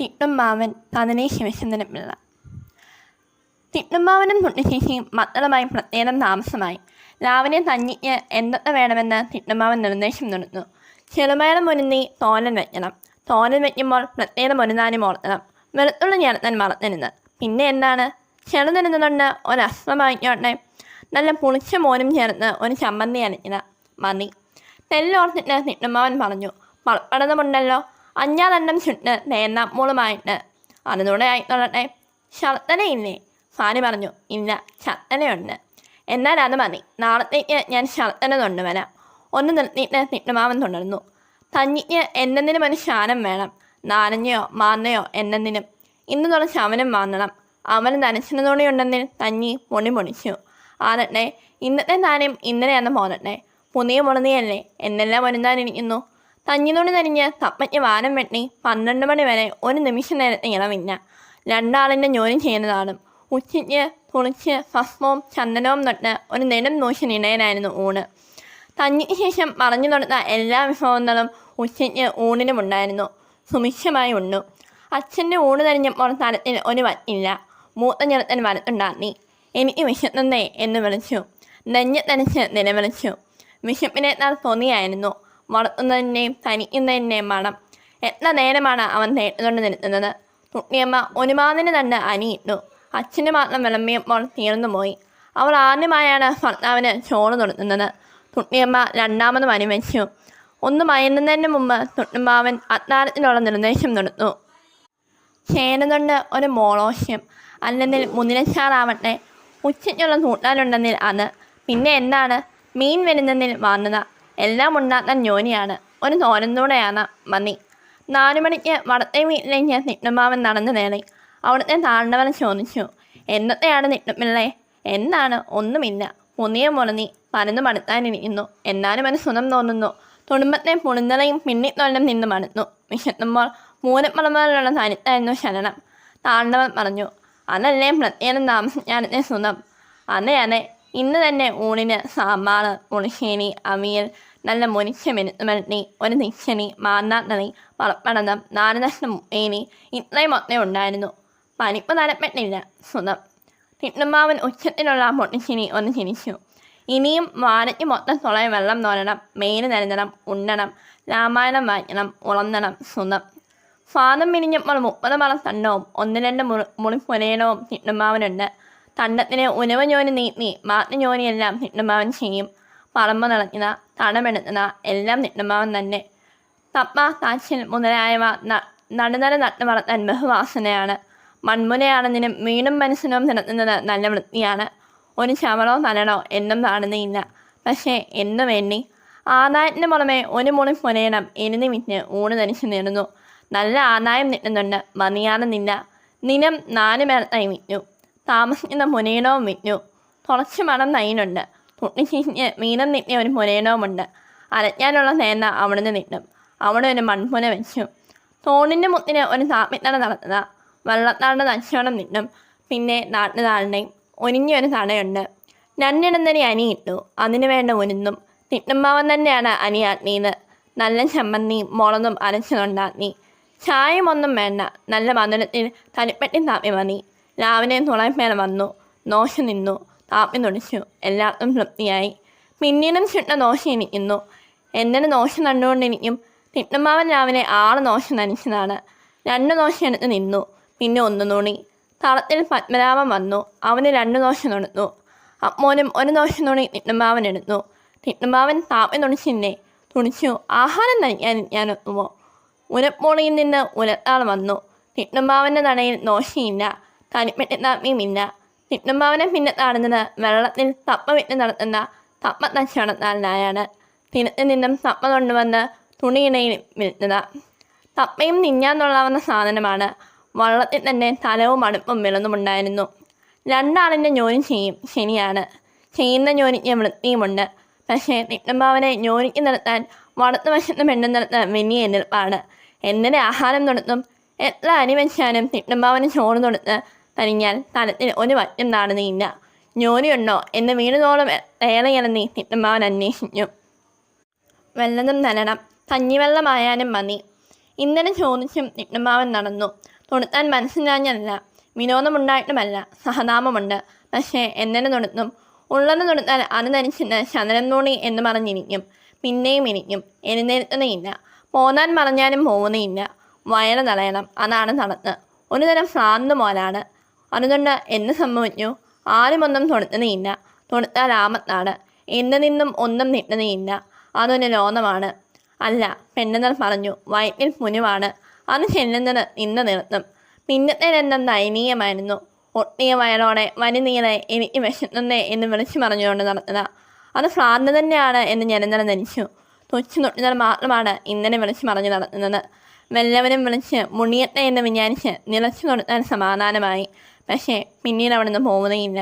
തിട്ടുമ്മാവൻ പതിനെ ശിവചന്ദ്രൻ പിള്ള തിട്ടുമ്മാവനും തുട്ടിശേഷിയും മക്കളുമായി പ്രത്യേകം താമസമായി. രാവിലെ തഞ്ഞിക്ക് എന്തൊക്കെ വേണമെന്ന് തിണ്ണുമ്മാവൻ നിർദ്ദേശം നടന്നു ചെറുപയർ മുരുന്നി തോരൻ വെക്കണം. തോരൻ വയ്ക്കുമ്പോൾ പ്രത്യേകം മുരുന്നാനും ഓർക്കണം വെളുത്തുള്ളി ചേർത്താൻ മറന്നിരുന്ന് പിന്നെ എന്താണ്? ചെറുതിരുന്നുകൊണ്ട് വാങ്ങിക്കോട്ടെ നല്ല പുളിച്ച മോനും ചേർത്ത് ഒരു ചമ്മന്തി അരയ്ക്കുക മതി. തെല്ലോർത്തിട്ട് തിണ്ണുമ്മാവൻ പറഞ്ഞു പപ്പടമുണ്ടല്ലോ അഞ്ഞാറെണ്ണം ചുട്ട് തേങ്ങാപ്പൂളുമായിട്ട് അതുകൂടെ ആയിക്കൊള്ളട്ടെ ശർത്തനയില്ലേ? ഫാനി പറഞ്ഞു ഇല്ല ശർത്തനയുണ്ട്. എന്നാൽ അത് മതി. നാളത്തേക്ക് ഞാൻ ശർത്തന കൊണ്ടുവരാം. ഒന്ന് നിർത്തിയിട്ട് തിട്ടുമാവൻ തുടർന്നു. തഞ്ഞിക്ക് എന്തെങ്കിലും ഒരു ശാനം വേണം. നാരങ്ങയോ മാന്നയോ എന്തെങ്കിലും. ഇന്ന് തുറച്ച് അവനും വാങ്ങണം. അവന് നനച്ചിനതോടെ ഉണ്ടെന്നിൽ തഞ്ഞി മുണി പൊണിച്ചു ആനട്ടെ ഇന്നത്തെ താരം ഇന്നലെയാന്ന് പോരട്ടെ പുതിയ മുളനിയല്ലേ എന്നെല്ലാം ഒരുതാനിരിക്കുന്നു തഞ്ഞിനോട് നനിഞ്ഞ് തപ്പയ്ക്ക് വാനം വെട്ടി പന്ത്രണ്ട് മണി വരെ ഒരു നിമിഷം നേരത്തെ ഇളവില്ല രണ്ടാളിന്റെ ജോലി ചെയ്യുന്നതാണ്. ഉച്ചയ്ക്ക് കുളിച്ച് ഭസ്മവും ചന്ദനവും തൊട്ട് ഒരു നെടും നൂശനിടയിലായിരുന്നു ഊണ്. തഞ്ഞിക്ക് ശേഷം പറഞ്ഞു കൊടുത്ത എല്ലാ വിഭവങ്ങളും ഉച്ചയ്ക്ക് ഊണിനുമുണ്ടായിരുന്നു സുമിക്ഷമായി ഉണ്ണു. അച്ഛന്റെ ഊണ് കഴിഞ്ഞപ്പോൾ തലത്തിൽ ഒരു വറ്റില്ല. മൂത്ത ചെറുത്തൻ വരത്തുണ്ടാക്കി. എനിക്ക് വിശക്കുന്നേ എന്ന് വിളിച്ചു. നെഞ്ഞത്തനച്ച് നിലവിളിച്ചു. വിശപ്പിനേക്കാൾ തോന്നിയായിരുന്നു വളർത്തുന്നതിന്റെയും തനിക്കുന്നതിന്റെയും മണം എത്ര നേരമാണ് അവൻ നേട്ടുകൊണ്ട് നിൽക്കുന്നത് കുട്ടിയമ്മ ഒരുമാതിന് തന്നെ അനിയിട്ടു. അച്ഛന് മാത്രം വിളമ്പിയപ്പോൾ തീർന്നു പോയി. അവൾ ആദ്യമായാണ് ഭർത്താവിന് ചോറ് തുടങ്ങുന്നത് കുട്ടിയമ്മ രണ്ടാമതും അനുവദിച്ചു ഒന്ന് മയന്നതിന് മുമ്പ് തുട്ടുമ്പാവൻ അത്താരത്തിനുള്ള നിർദ്ദേശം നടന്നു ചേരുന്നുണ്ട് ഒരു മോളോഷ്യം. അല്ലെങ്കിൽ മുതിരച്ചാറാവട്ടെ ഉച്ചയ്ക്കുള്ള കൂട്ടാനുണ്ടെങ്കിൽ അത്. പിന്നെ എന്താണ്? മീൻ വരുന്നതിൽ വാങ്ങുക എല്ലാം ഉണ്ടാക്കാൻ ജോലിയാണ് ഒരു നോനന്തൂടെയാണ് മന്നി. നാലു മണിക്ക് വടത്തെ വീട്ടിലേക്ക് നിട്ടുമാവൻ നടന്നു നേടി. അവിടുത്തെ താണ്ടവൻ ചോദിച്ചു എന്നത്തെയാണ് നിട്ടുമില്ലേ എന്താണ്? ഒന്നുമില്ല. പുതിയ മുറന്നി പരന്നു മടുത്താനിരിക്കുന്നു. എന്നാലും ഒരു സുഖം തോന്നുന്നു. കുടുംബത്തെ പുളിന്തളയും പിന്നിത്തൊള്ളും നിന്ന് മടുത്തു. വിശത്തുമ്പോൾ മൂലപ്പുറമുള്ള തനിത്തായിരുന്നു ശരണം. താണ്ടവൻ പറഞ്ഞു അതല്ലേ പ്രത്യേകം താമസിക്കാനത്തെ സുഖം? അതെ അതെ. ഇന്ന് തന്നെ ഊണിന് സാമ്പാർ പുളിശ്ശേരി അവിയൽ നല്ല മെരുത്തുമരട്ടി ഒരു നിശ്ചനി മാന്നാത്തണി പളപ്പടതം നാല് നഷ്ടം മുപ്പേനി ഇത്രയും മൊത്തം ഉണ്ടായിരുന്നു. പനിപ്പ് തലപ്പെട്ടില്ല സുഖം. തിണ്ണുമാവൻ ഉച്ചത്തിലുള്ള പൊട്ടിച്ചിരി ഒന്ന് ചിരിച്ചു. ഇനിയും വാരയ്ക്ക് മൊത്തം തുളയ വെള്ളം തോരണം മേൽ നരുന്നണം ഉണ്ണണം രാമായണം വായിക്കണം ഉളന്നണം സുഖം. ഫാദം മിനിഞ്ഞപ്പോൾ മുപ്പത് മറ തണ്ണവും ഒന്ന് രണ്ട് മുറി മുറിപ്പുരയിടവും തിണ്ണുമാവനുണ്ട് തണ്ടത്തിന് ഉനവ ജോലി നീട്ടി മാറ്റി ജോലിയെല്ലാം തിണ്ണുമാവൻ ചെയ്യും. പറമ്പ് നിറഞ്ഞ തടമെടുക്കുന്ന എല്ലാം തിട്ടുമ്പാവൻ തന്നെ. തപ്പ കാച്ചിൽ മുതലായവ നടുനട നട്ടു വളർത്താൻ ബഹുവാസനയാണ്. മൺമുനയാണെന്നതിനും മീനും മനസ്സിനും നിരത്തുന്നത് നല്ല വൃത്തിയാണ്. ഒരു ചവറോ തലടോ എന്നും നാടുന്നില്ല. പക്ഷേ എന്നു വേണ്ടി ആദായത്തിന് പുറമെ ഒരു മുറി പുരയിടം എനിന്ന് വിറ്റ് ഊണ് ധരിച്ചു നേടുന്നു. നല്ല ആദായം നിട്ടുന്നുണ്ട് മതിയാറുന്നില്ല നിലം നാല് പേർത്തായി വിറ്റു. താമസിക്കുന്ന പുരയിടവും വിറ്റു. കുറച്ച് മണം നയിനുണ്ട് പൊട്ടിച്ചിഞ്ഞ് മീനം നിട്ടിയ ഒരു മുനയണവുമുണ്ട് അരയ്ക്കാനുള്ള നേന്ന അവിടുന്ന് നീട്ടും അവിടെ ഒരു മൺമുന വെച്ചു. തോണിന്റെ മുത്തിന് ഒരു താപ്പിത്തട നടത്തുക വെള്ളത്താളുടെ നശോണം നീട്ടും പിന്നെ നാട്ടുതാളുടെയും ഒരിഞ്ഞൊരു തടയുണ്ട്. രണ്ടിടം തന്നെ ഇട്ടു. അതിനു വേണ്ട ഉരുന്നും തിട്ടുമ്പാവൻ തന്നെയാണ് അനി അനിയാട്ടിയത് നല്ല ചമ്മന്തിയും മുളകും അരച്ചതുണ്ടാക്കി. ചായമൊന്നും വേണ്ട. നല്ല മധുരത്തിൽ തലിപ്പെട്ടി താപ്പി മതി രാവിലെ തുളയപ്പേര വന്നു. ദോശ നിന്നു. താപ്പി തുടിച്ചു എല്ലാവർക്കും തൃപ്തിയായി. പിന്നീടും ചുട്ട ദോശ ഇരിക്കുന്നു എന്തിന് ദോശ കണ്ടുകൊണ്ടിരിക്കും തിട്ടമ്മാവൻ രാവിലെ ആറ് ദോശ നനച്ചതാണ്. രണ്ട് ദോശ എടുത്ത് നിന്നു. പിന്നെ ഒന്ന് നുണി. തളത്തിൽ പത്മനാഭൻ വന്നു. അവന് രണ്ട് ദോശ തൊടുത്തു അപ്പോലും ഒരു ദോശ തുണി തിട്ടമ്മാവൻ എടുത്തു. തിട്ടമ്മാവൻ താപ്പി തുണിച്ചില്ലേ തുണിച്ചു ആഹാരം ഞാൻ ഒത്തുമോ ഉരപ്പോളിയിൽ നിന്ന് ഉരത്താൾ വന്നു. തിട്ടുമ്പാവന്റെ തടയിൽ ദോശയില്ല കരിപ്പെട്ടി തിട്ടുമ്പാവനെ പിന്നെ നടന്നത് വെള്ളത്തിൽ വിറ്റ് നടത്തുന്ന തപ്പ കച്ചവടത്താളിനായാണ് തിരുത്തിൽ നിന്നും തപ്പ കൊണ്ടുവന്ന് തുണിയിടയിൽ വിൽക്കുന്നത് തപ്പയും നിഞ്ഞാന്നുള്ളാവുന്ന സാധനമാണ്. വള്ളത്തിൽ തന്നെ തലവും അടുപ്പും വിളന്നുമുണ്ടായിരുന്നു രണ്ടാളിന്റെ ജോലി ചെയ്യും ശനിയാണ്. ചെയ്യുന്ന ജോലിക്ക് വൃത്തിയുമുണ്ട്. പക്ഷേ തിട്ടുമ്പാവനെ ജോലിക്ക് നിർത്താൻ വടത്തു വശത്ത് പെണ്ണു നിർത്താൻ വലിയ എതിർപ്പാണ്. എന്തിനെ ആഹാരം തൊടുത്തും എത്ര അരി വെച്ചാലും ചോറ് തൊടുത്ത് തനിഞ്ഞാൽ തനത്തിന് ഒരു വറ്റം നീന്ന ജോലിയുണ്ടോ എന്ന് വീണുതോളം ഏറെ നീ തിട്ടുമ്പാവൻ അന്വേഷിച്ചു വെള്ളതും തരണം കഞ്ഞിവെള്ളമായാലും മതി. ഇന്നലെ ചോദിച്ചും നിട്ടുമാവൻ നടന്നു. തൊടുത്താൻ മനസ്സിലാഞ്ഞല്ല വിനോദമുണ്ടായിട്ടുമല്ല. സഹതാപമുണ്ട്. പക്ഷേ എന്നെ തൊടുത്തും. ഉള്ളത് തൊടുത്താൽ അത് ധരിച്ചിട്ട് ചന്ദ്രൻമൂണി എന്ന് പറഞ്ഞിരിക്കും. പിന്നെയും ഇരിക്കും. എഴുന്നേൽക്കുന്നേയില്ല. പോന്നാൻ പറഞ്ഞാലും പോകുന്നേയില്ല. വയറ് നടയണം അതാണ് നടന്ന് ഒരു തരം ഭ്രാന്ത് പോലാണ് അതുകൊണ്ട് എന്ത് സംഭവിച്ചു ആരുമൊന്നും തുണുത്തുന്നില്ല തുണുത്താൽ ആമത്താണ് എന്ന് നിന്നും ഒന്നും നീട്ടുന്നില്ല അതൊരു ലോകമാണ്. അല്ല പെണ്ണുങ്ങൾ പറഞ്ഞു വയറ്റിൽ മുനുവാണ് അത് ചെല്ലുന്നത് നിന്ന് നിർത്തും. പിന്നത്തെ രംഗം ദയനീയമായിരുന്നു. ഒട്ടിയ വയറോടെ വരിനീളെ എനിക്ക് വിശക്കുന്നേ എന്ന് വിളിച്ചു പറഞ്ഞുകൊണ്ട് നടത്തുക അത് ഫ്രാന്ത് തന്നെയാണ് എന്ന് ജനന്തരം ധരിച്ചു. തൊച്ചു തൊട്ടുന്നത് മാത്രമാണ് ഇന്നലെ വിളിച്ചു പറഞ്ഞു നടത്തുന്നത് വല്ലവരും വിളിച്ച് മുണിയട്ടെ എന്ന് വിചാരിച്ച് നിലച്ചു കൊടുത്താൽ സമാധാനമായി. പക്ഷേ പിന്നീട് അവിടെ നിന്ന് പോകുന്നേ പോകുന്നേയില്ല